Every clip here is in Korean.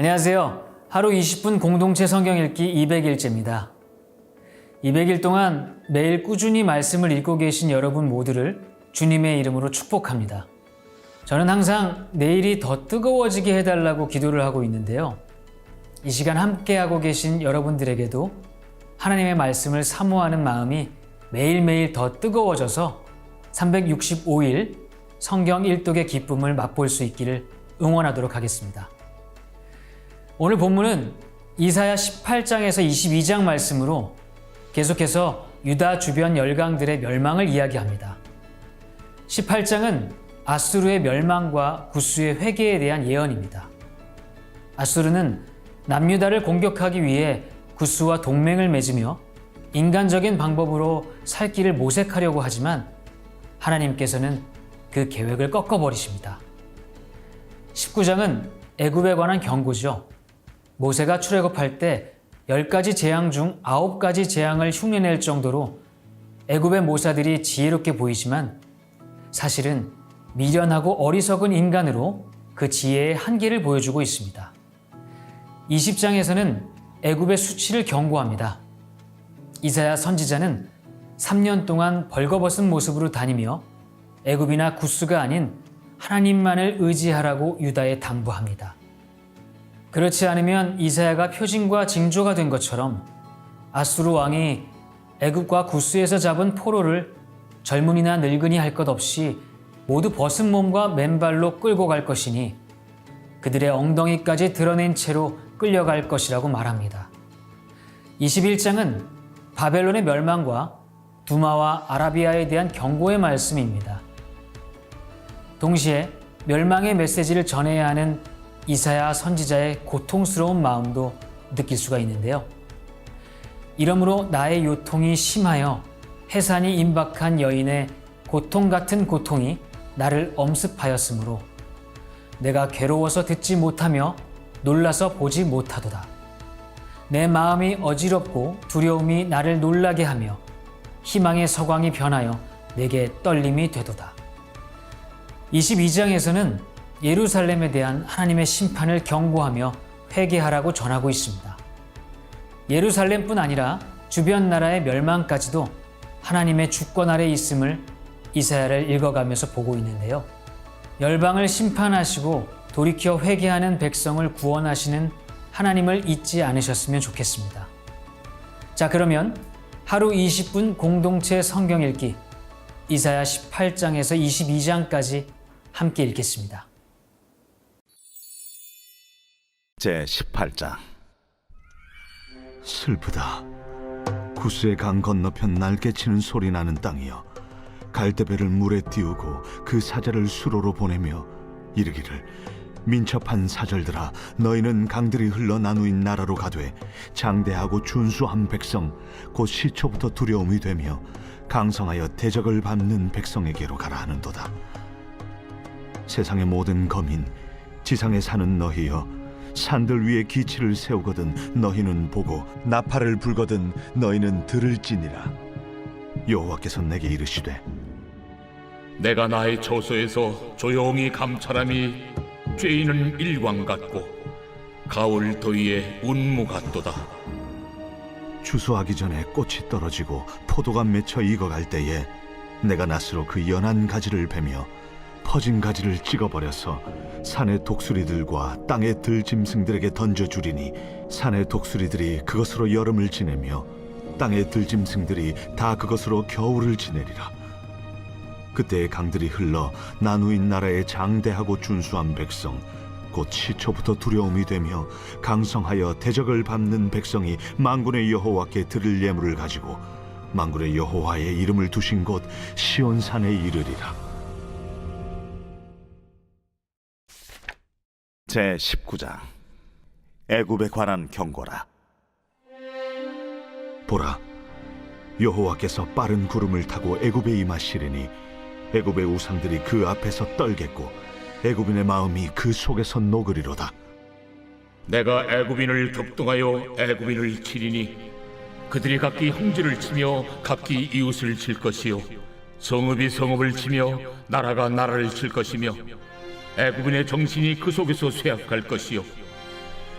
안녕하세요. 하루 20분 공동체 성경 읽기 200일째입니다. 200일 동안 매일 꾸준히 말씀을 읽고 계신 여러분 모두를 주님의 이름으로 축복합니다. 저는 항상 내일이 더 뜨거워지게 해달라고 기도를 하고 있는데요. 이 시간 함께하고 계신 여러분들에게도 하나님의 말씀을 사모하는 마음이 매일매일 더 뜨거워져서 365일 성경 일독의 기쁨을 맛볼 수 있기를 응원하도록 하겠습니다. 오늘 본문은 이사야 18장에서 22장 말씀으로 계속해서 유다 주변 열강들의 멸망을 이야기합니다. 18장은 아수르의 멸망과 구스의 회개에 대한 예언입니다. 아수르는 남유다를 공격하기 위해 구스와 동맹을 맺으며 인간적인 방법으로 살 길을 모색하려고 하지만 하나님께서는 그 계획을 꺾어버리십니다. 19장은 애굽에 관한 경고죠. 모세가 출애굽할 때 10가지 재앙 중 9가지 재앙을 흉내낼 정도로 애굽의 모사들이 지혜롭게 보이지만 사실은 미련하고 어리석은 인간으로 그 지혜의 한계를 보여주고 있습니다. 20장에서는 애굽의 수치를 경고합니다. 이사야 선지자는 3년 동안 벌거벗은 모습으로 다니며 애굽이나 구스가 아닌 하나님만을 의지하라고 유다에 당부합니다. 그렇지 않으면 이사야가 표징과 징조가 된 것처럼 아수르 왕이 애굽과 구스에서 잡은 포로를 젊은이나 늙은이 할 것 없이 모두 벗은 몸과 맨발로 끌고 갈 것이니 그들의 엉덩이까지 드러낸 채로 끌려갈 것이라고 말합니다. 21장은 바벨론의 멸망과 두마와 아라비아에 대한 경고의 말씀입니다. 동시에 멸망의 메시지를 전해야 하는 이사야 선지자의 고통스러운 마음도 느낄 수가 있는데요. 이러므로 나의 요통이 심하여 해산이 임박한 여인의 고통 같은 고통이 나를 엄습하였으므로 내가 괴로워서 듣지 못하며 놀라서 보지 못하도다. 내 마음이 어지럽고 두려움이 나를 놀라게 하며 희망의 서광이 변하여 내게 떨림이 되도다. 22장에서는 예루살렘에 대한 하나님의 심판을 경고하며 회개하라고 전하고 있습니다. 예루살렘뿐 아니라 주변 나라의 멸망까지도 하나님의 주권 아래 있음을 이사야를 읽어가면서 보고 있는데요. 열방을 심판하시고 돌이켜 회개하는 백성을 구원하시는 하나님을 잊지 않으셨으면 좋겠습니다. 자, 그러면 하루 20분 공동체 성경 읽기 이사야 18장에서 22장까지 함께 읽겠습니다. 제 18장 슬프다. 구스의 강 건너편 날개치는 소리 나는 땅이여. 갈대배를 물에 띄우고 그 사자를 수로로 보내며 이르기를 민첩한 사절들아 너희는 강들이 흘러 나누인 나라로 가되 장대하고 준수한 백성 곧 시초부터 두려움이 되며 강성하여 대적을 밟는 백성에게로 가라 하는도다. 세상의 모든 거민 지상에 사는 너희여 산들 위에 기치를 세우거든 너희는 보고 나팔을 불거든 너희는 들을지니라 여호와께서 내게 이르시되 내가 나의 처소에서 조용히 감찰함이 죄인은 일광 같고 가을 더위에 운무 같도다. 추수하기 전에 꽃이 떨어지고 포도가 맺혀 익어갈 때에 내가 낫으로 그 연한 가지를 베며 퍼진 가지를 찍어버려서 산의 독수리들과 땅의 들짐승들에게 던져주리니 산의 독수리들이 그것으로 여름을 지내며 땅의 들짐승들이 다 그것으로 겨울을 지내리라. 그때 강들이 흘러 나누인 나라의 장대하고 준수한 백성 곧 시초부터 두려움이 되며 강성하여 대적을 밟는 백성이 만군의 여호와께 드릴 예물을 가지고 만군의 여호와의 이름을 두신 곳 시온산에 이르리라 제 19장. 애굽에 관한 경고라. 보라 여호와께서 빠른 구름을 타고 애굽에 임하시리니 애굽의 우상들이 그 앞에서 떨겠고 애굽인의 마음이 그 속에서 녹으리로다. 내가 애굽인을 격동하여 애굽인을 치리니 그들이 각기 형제를 치며 각기 이웃을 칠 것이요. 성읍이 성읍을 치며 나라가 나라를 칠 것이며 애굽인의 정신이 그 속에서 쇠약할 것이요.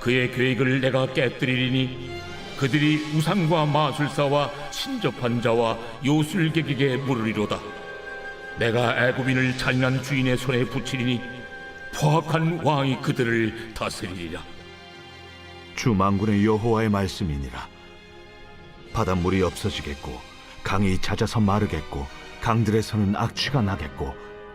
그의 계획을 내가 깨뜨리리니 그들이 우상과 마술사와 신접한 자와 요술객에게 물으리로다. 내가 애굽인을 잔인한 주인의 손에 붙이리니 포악한 왕이 그들을 다스리리라. 주 만군의 여호와의 말씀이니라. 바닷물이 없어지겠고 강이 잦아서 마르겠고 강들에서는 악취가 나겠고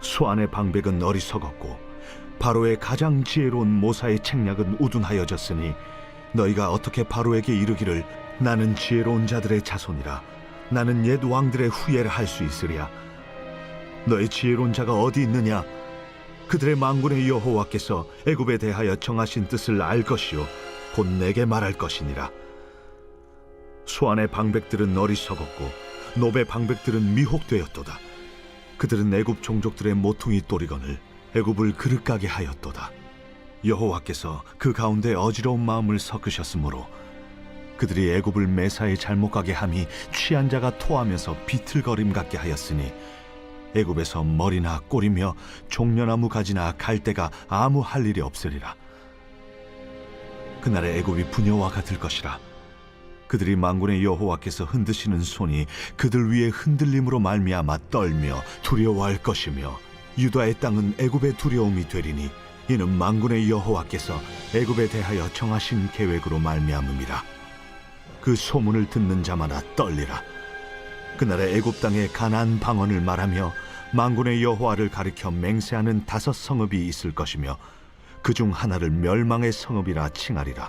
소안의 방백은 어리석었고 바로의 가장 지혜로운 모사의 책략은 우둔하여졌으니 너희가 어떻게 바로에게 이르기를 나는 지혜로운 자들의 자손이라 나는 옛 왕들의 후예를 할 수 있으랴. 너희 지혜로운 자가 어디 있느냐? 그들의 망군의 여호와께서 애굽에 대하여 정하신 뜻을 알 것이요 곧 내게 말할 것이니라. 소안의 방백들은 어리석었고 노베 방백들은 미혹되었도다 그들은 애굽 종족들의 모퉁이 또리건을 애굽을 그릇가게 하였도다 여호와께서 그 가운데 어지러운 마음을 섞으셨으므로 그들이 애굽을 매사에 잘못 가게 함이 취한 자가 토하면서 비틀거림 같게 하였으니 애굽에서 머리나 꼬리며 종려나무 가지나 갈대가 아무 할 일이 없으리라. 그날의 애굽이 부녀와 같을 것이라. 그들이 망군의 여호와께서 흔드시는 손이 그들 위에 흔들림으로 말미암아 떨며 두려워할 것이며 유다의 땅은 애굽의 두려움이 되리니 이는 망군의 여호와께서 애굽에 대하여 정하신 계획으로 말미암음이라. 그 소문을 듣는 자마다 떨리라. 그날에 애굽 땅에 가나안 방언을 말하며 망군의 여호와를 가리켜 맹세하는 다섯 성읍이 있을 것이며 그 중 하나를 멸망의 성읍이라 칭하리라.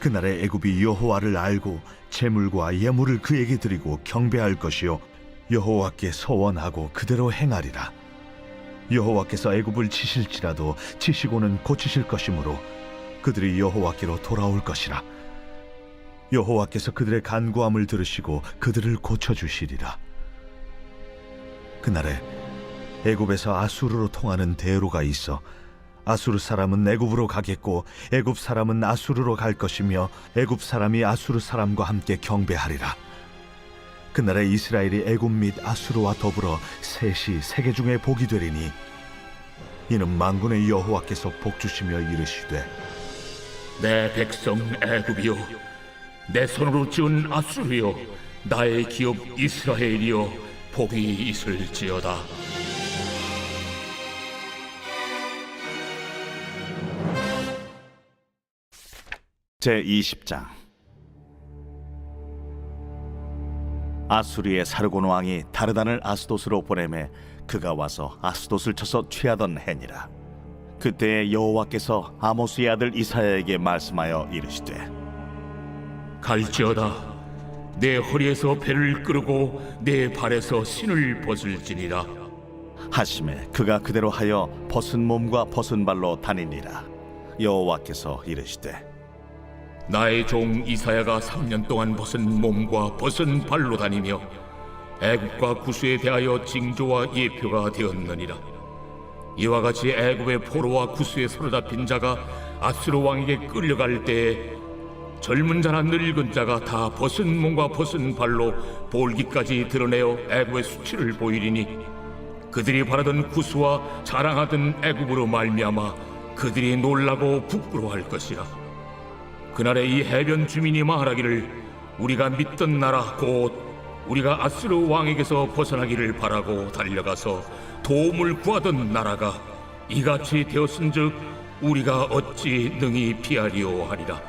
그날에 애굽이 여호와를 알고 재물과 예물을 그에게 드리고 경배할 것이요 여호와께 서원하고 그대로 행하리라. 여호와께서 애굽을 치실지라도 치시고는 고치실 것이므로 그들이 여호와께로 돌아올 것이라. 여호와께서 그들의 간구함을 들으시고 그들을 고쳐 주시리라. 그날에 애굽에서 아수르로 통하는 대로가 있어 아수르 사람은 애굽으로 가겠고 애굽 사람은 아수르로 갈 것이며 애굽 사람이 아수르 사람과 함께 경배하리라. 그날에 이스라엘이 애굽 및 아수르와 더불어 셋이 세계 중에 복이 되리니 이는 만군의 여호와께서 복 주시며 이르시되 내 백성 애굽이여 내 손으로 지은 아수르여 나의 기업 이스라엘이여 복이 있을지어다 제 20장. 아수리의 사르곤 왕이 다르단을 아스돗으로 보내매 그가 와서 아스돗을 쳐서 취하던 해니라. 그때에 여호와께서 아모스의 아들 이사야에게 말씀하여 이르시되 갈지어다 내 허리에서 배를 끌고 내 발에서 신을 벗을지니라. 하심에 그가 그대로 하여 벗은 몸과 벗은 발로 다니니라. 여호와께서 이르시되 나의 종 이사야가 3년 동안 벗은 몸과 벗은 발로 다니며 애굽과 구스에 대하여 징조와 예표가 되었느니라. 이와 같이 애굽의 포로와 구스에 사로잡힌 자가 아수르 왕에게 끌려갈 때에 젊은 자나 늙은 자가 다 벗은 몸과 벗은 발로 볼기까지 드러내어 애굽의 수치를 보이리니 그들이 바라던 구스와 자랑하던 애굽으로 말미암아 그들이 놀라고 부끄러워할 것이라. 그날에 이 해변 주민이 말하기를 우리가 믿던 나라 곧 우리가 아스르 왕에게서 벗어나기를 바라고 달려가서 도움을 구하던 나라가 이같이 되었은즉 우리가 어찌 능히 피하리오 하리라.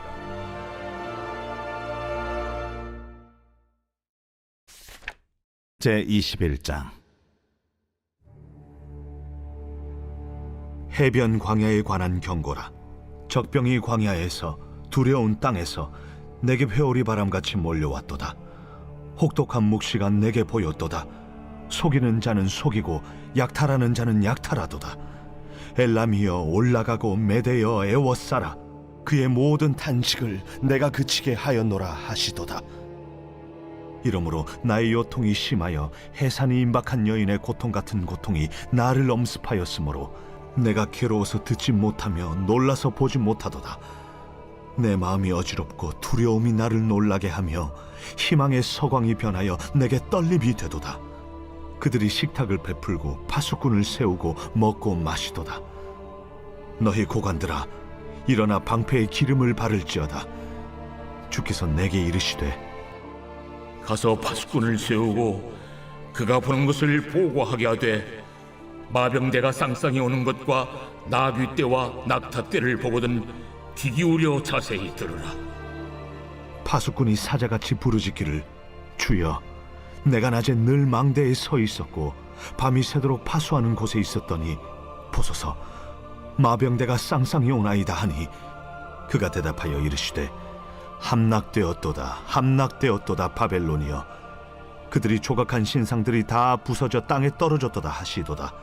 제 21장. 해변 광야에 관한 경고라. 적병이 광야에서 두려운 땅에서 내게 회오리 바람같이 몰려왔도다. 혹독한 묵시가 내게 보였도다. 속이는 자는 속이고 약탈하는 자는 약탈하도다. 엘람이여 올라가고 메대여 애워싸라. 그의 모든 탄식을 내가 그치게 하였노라 하시도다. 이러므로 나의 요통이 심하여 해산이 임박한 여인의 고통 같은 고통이 나를 엄습하였으므로 내가 괴로워서 듣지 못하며 놀라서 보지 못하도다. 내 마음이 어지럽고 두려움이 나를 놀라게 하며 희망의 서광이 변하여 내게 떨림이 되도다. 그들이 식탁을 베풀고 파수꾼을 세우고 먹고 마시도다. 너희 고관들아, 일어나 방패에 기름을 바를지어다. 주께서 내게 이르시되 가서 파수꾼을 세우고 그가 보는 것을 보고하게 하되 마병대가 쌍쌍이 오는 것과 나귀 떼와 낙타 떼를 보거든 귀 기울여 자세히 들으라. 파수꾼이 사자같이 부르짖기를 주여 내가 낮에 늘 망대에 서 있었고 밤이 새도록 파수하는 곳에 있었더니 보소서 마병대가 쌍쌍이 오나이다 하니. 그가 대답하여 이르시되 함락되었도다 함락되었도다 바벨론이여. 그들이 조각한 신상들이 다 부서져 땅에 떨어졌도다 하시도다.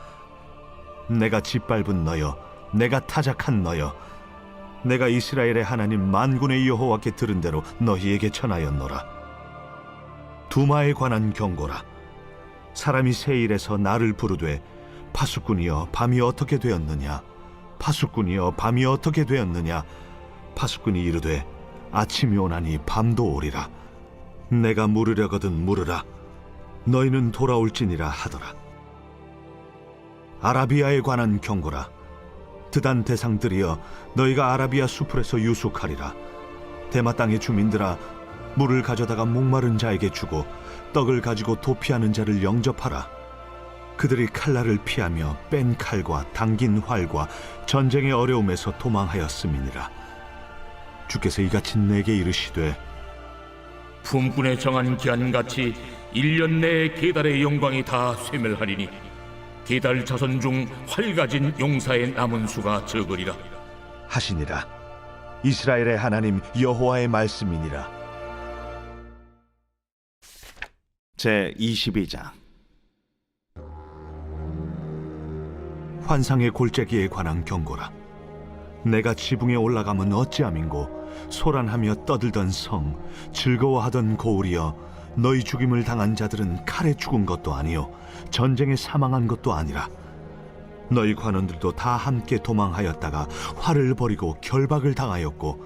내가 짓밟은 너여 내가 타작한 너여 내가 이스라엘의 하나님 만군의 여호와께 들은 대로 너희에게 전하였노라. 두마에 관한 경고라. 사람이 세일에서 나를 부르되 파수꾼이여 밤이 어떻게 되었느냐? 파수꾼이여 밤이 어떻게 되었느냐? 파수꾼이 이르되 아침이 오나니 밤도 오리라. 내가 물으려거든 물으라. 너희는 돌아올지니라 하더라. 아라비아에 관한 경고라. 드단 대상들이여 너희가 아라비아 수풀에서 유숙하리라. 대마 땅의 주민들아 물을 가져다가 목마른 자에게 주고 떡을 가지고 도피하는 자를 영접하라. 그들이 칼날을 피하며 뺀 칼과 당긴 활과 전쟁의 어려움에서 도망하였음이니라. 주께서 이같이 내게 이르시되 품꾼의 정한 기한같이 1년 내에 계달의 영광이 다 쇠멸하리니 계달 자손 중 활가진 용사의 남은 수가 적으리라. 하시니라. 이스라엘의 하나님 여호와의 말씀이니라. 제 22장. 환상의 골짜기에 관한 경고라. 내가 지붕에 올라가면 어찌함인고 소란하며 떠들던 성, 즐거워하던 고울이여 너희 죽임을 당한 자들은 칼에 죽은 것도 아니요 전쟁에 사망한 것도 아니라 너희 관원들도 다 함께 도망하였다가 활을 버리고 결박을 당하였고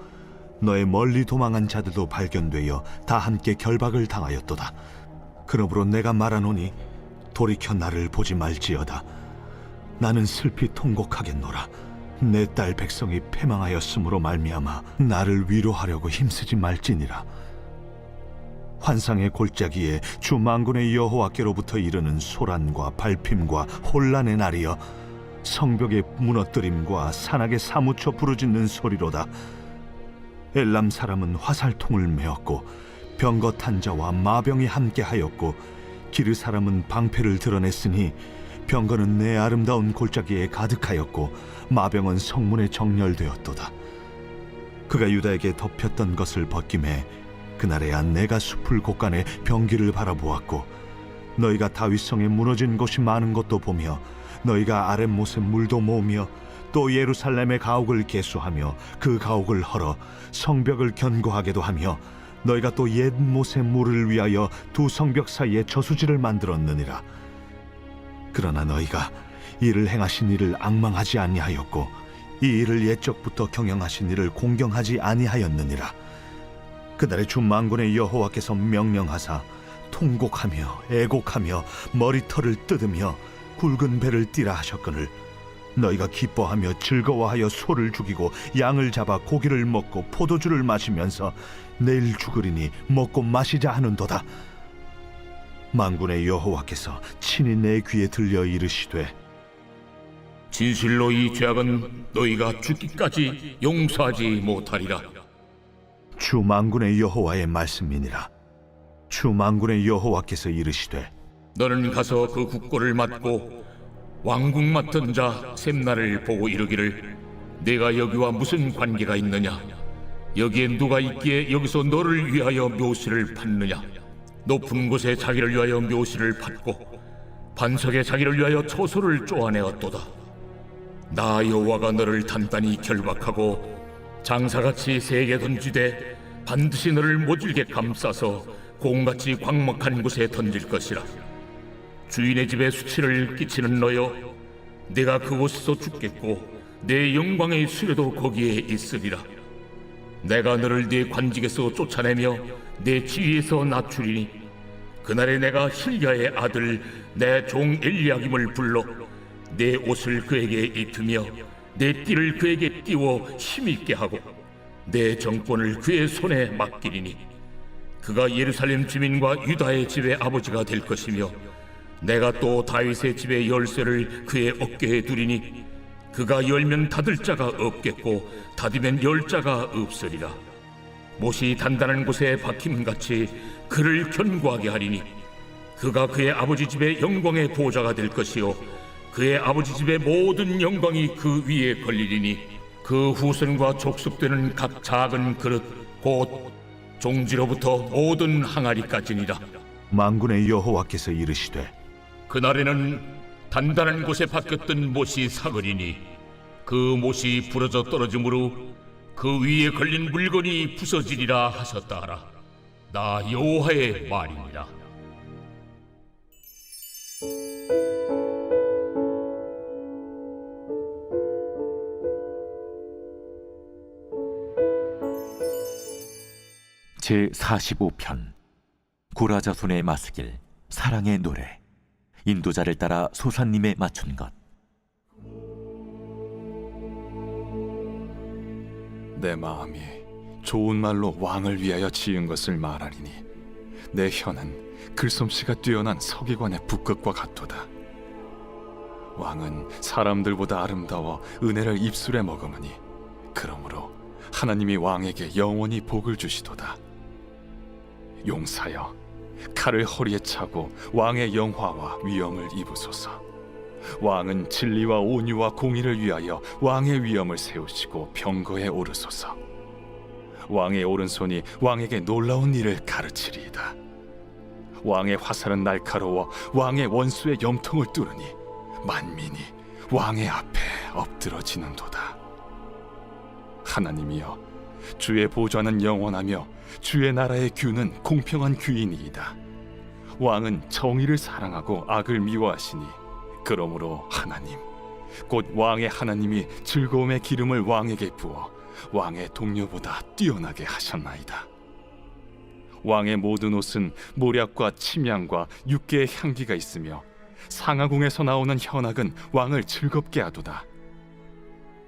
너의 멀리 도망한 자들도 발견되어 다 함께 결박을 당하였도다. 그러므로 내가 말하노니 돌이켜 나를 보지 말지어다. 나는 슬피 통곡하겠노라. 내 딸 백성이 패망하였으므로 말미암아 나를 위로하려고 힘쓰지 말지니라. 환상의 골짜기에 주 만군의 여호와께로부터 이르는 소란과 발핌과 혼란의 날이여 성벽의 무너뜨림과 산악에 사무쳐 부르짖는 소리로다. 엘람 사람은 화살통을 메었고 병거 탄자와 마병이 함께하였고 기르 사람은 방패를 드러냈으니 병거는 내 아름다운 골짜기에 가득하였고 마병은 성문에 정렬되었도다. 그가 유다에게 덮였던 것을 벗김에 그날에야 내가 숲을 곳간에 병기를 바라보았고 너희가 다윗성에 무너진 곳이 많은 것도 보며 너희가 아랫못에 물도 모으며 또 예루살렘의 가옥을 개수하며 그 가옥을 헐어 성벽을 견고하게도 하며 너희가 또 옛 못의 물을 위하여 두 성벽 사이에 저수지를 만들었느니라. 그러나 너희가 이를 행하신 이를 악망하지 아니하였고 이 일을 옛적부터 경영하신 이를 공경하지 아니하였느니라 그날의 주 만군의 여호와께서 명령하사 통곡하며 애곡하며 머리털을 뜯으며 굵은 배를 띠라 하셨거늘. 너희가 기뻐하며 즐거워하여 소를 죽이고 양을 잡아 고기를 먹고 포도주를 마시면서 내일 죽으리니 먹고 마시자 하는도다. 만군의 여호와께서 친히 내 귀에 들려 이르시되 진실로 이 죄악은 너희가 죽기까지 용서하지 못하리라 주 만군의 여호와의 말씀이니라. 주 만군의 여호와께서 이르시되 너는 가서 그 국고를 맡고 왕궁 맡은 자 셈나를 보고 이르기를 내가 여기와 무슨 관계가 있느냐? 여기에 누가 있기에 여기서 너를 위하여 묘시를 받느냐? 높은 곳에 자기를 위하여 묘시를 받고 반석에 자기를 위하여 초소를 쪼아내었도다. 나 여호와가 너를 단단히 결박하고 장사같이 세게 던지되 반드시 너를 모질게 감싸서 공같이 광목한 곳에 던질 것이라. 주인의 집에 수치를 끼치는 너여 내가 그곳에서 죽겠고 내 영광의 수레도 거기에 있으리라. 내가 너를 네 관직에서 쫓아내며 내 지위에서 낮추리니 그날에 내가 힐야의 아들 내 종 엘리야김을 불러 내 옷을 그에게 입히며 내 띠를 그에게 띄워 힘있게 하고 내 정권을 그의 손에 맡기리니 그가 예루살렘 주민과 유다의 집의 아버지가 될 것이며 내가 또 다윗의 집의 열쇠를 그의 어깨에 두리니 그가 열면 닫을 자가 없겠고 닫으면 열 자가 없으리라. 못이 단단한 곳에 박힘같이 그를 견고하게 하리니 그가 그의 아버지 집의 영광의 보좌가 될 것이요 그의 아버지 집의 모든 영광이 그 위에 걸리리니 그 후손과 족속되는 각 작은 그릇 곧 종지로부터 모든 항아리까지니라. 만군의 여호와께서 이르시되 그날에는 단단한 곳에 박혔던 못이 사거리니 그 못이 부러져 떨어지므로 그 위에 걸린 물건이 부서지리라 하셨다 하라. 나 여호와의 말이니라 제 45편 고라자손의 마스길 사랑의 노래 인도자를 따라 소사님에 맞춘 것 내 마음이 좋은 말로 왕을 위하여 지은 것을 말하리니 내 혀는 글솜씨가 뛰어난 서기관의 북극과 같도다. 왕은 사람들보다 아름다워 은혜를 입술에 머금으니 그러므로 하나님이 왕에게 영원히 복을 주시도다. 용사여 칼을 허리에 차고 왕의 영화와 위엄을 입으소서. 왕은 진리와 온유와 공의를 위하여 왕의 위엄을 세우시고 병거에 오르소서. 왕의 오른손이 왕에게 놀라운 일을 가르치리이다. 왕의 화살은 날카로워 왕의 원수의 염통을 뚫으니 만민이 왕의 앞에 엎드러지는도다. 하나님이여, 주의 보좌는 영원하며 주의 나라의 규는 공평한 규이니이다. 왕은 정의를 사랑하고 악을 미워하시니 그러므로 하나님 곧 왕의 하나님이 즐거움의 기름을 왕에게 부어 왕의 동료보다 뛰어나게 하셨나이다. 왕의 모든 옷은 모략과 침향과 육개의 향기가 있으며 상하궁에서 나오는 현악은 왕을 즐겁게 하도다.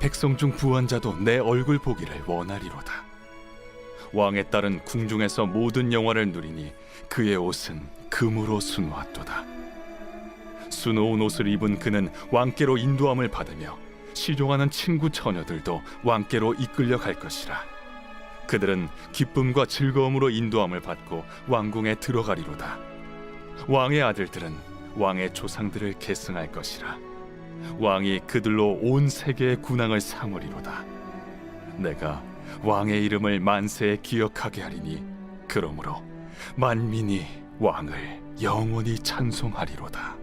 백성 중 부원자도 내 얼굴 보기를 원하리로다. 왕의 딸은 궁중에서 모든 영화를 누리니 그의 옷은 금으로 수놓았도다. 수놓은 옷을 입은 그는 왕께로 인도함을 받으며 시종하는 친구 처녀들도 왕께로 이끌려 갈 것이라. 그들은 기쁨과 즐거움으로 인도함을 받고 왕궁에 들어가리로다. 왕의 아들들은 왕의 조상들을 계승할 것이라. 왕이 그들로 온 세계의 군왕을 삼으리로다. 내가 왕의 이름을 만세에 기억하게 하리니 그러므로 만민이 왕을 영원히 찬송하리로다.